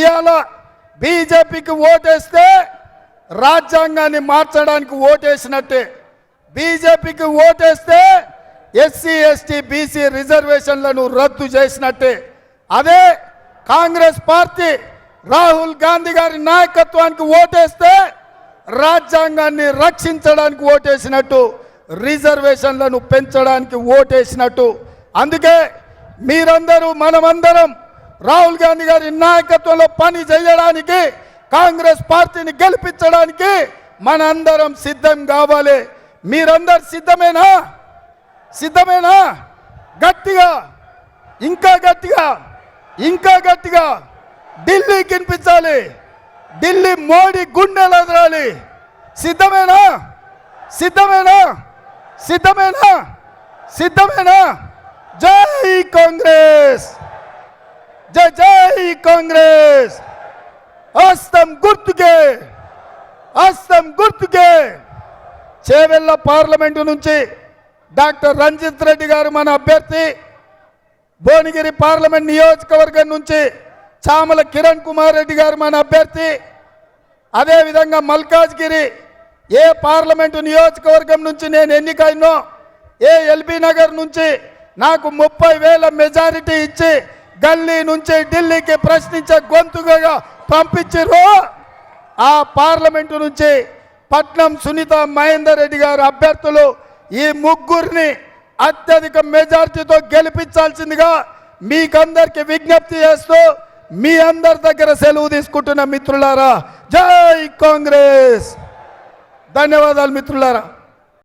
ఇవాళ బీజేపీకి ఓటేస్తే రాజ్యాంగాన్ని మార్చడానికి ఓటేసినట్టే. బీజేపీకి ఓటేస్తే ఎస్సీ ఎస్టీ బీసీ రిజర్వేషన్లను రద్దు చేసినట్టే. అదే కాంగ్రెస్ పార్టీ రాహుల్ గాంధీ గారి నాయకత్వానికి ఓటేస్తే రాజ్యాంగాన్ని రక్షించడానికి ఓటేసినట్టు రిజర్వేషన్లను పెంచడానికి ఓటేసినట్టు. అందుకే మీరందరూ మనమందరం రాహుల్ గాంధీ గారి నాయకత్వంలో పని చేయడానికి కాంగ్రెస్ పార్టీని గెలిపించడానికి మనందరం సిద్ధం కావాలి. మీరందరు సిద్ధమేనా? సిద్ధమేనా? గట్టిగా ఇంకా గట్టిగా ఇంకా గట్టిగా ఢిల్లీకి వినిపించాలి ఢిల్లీ మోడీ గుండెలు ఎదరాలి సిద్ధమేనా? సిద్ధమేనా? సిద్ధమేనా? సిద్ధమేనా? జై కాంగ్రెస్! జై జై కాంగ్రెస్. హస్తం గుర్తుకే హస్తం గుర్తుకే. చేవెళ్ళ పార్లమెంటు నుంచి డాక్టర్ రంజిత్ రెడ్డి గారు మన అభ్యర్థి. భువనగిరి పార్లమెంట్ నియోజకవర్గం నుంచి చామల కిరణ్ కుమార్ రెడ్డి గారు మన అభ్యర్థి. అదేవిధంగా మల్కాజ్గిరి ఏ పార్లమెంటు నియోజకవర్గం నుంచి నేను ఎన్నికైనో ఏ ఎల్బీ నగర్ నుంచి నాకు ముప్పై వేల మెజారిటీ ఇచ్చి గల్లీ నుంచి ఢిల్లీకి ప్రశ్నించే గొంతుగా పంపించారు. ఆ పార్లమెంటు నుంచి పట్నం సునీత మహేందర్ రెడ్డి గారు అభ్యర్థులు ఈ ముగ్గురిని అత్యధిక మెజార్టీతో గెలిపించాల్సిందిగా మీకందరికి విజ్ఞప్తి చేస్తూ మీ అందరి దగ్గర సెలవు తీసుకుంటున్న మిత్రులారా జై కాంగ్రెస్! ధన్యవాదాలు మిత్రులారా!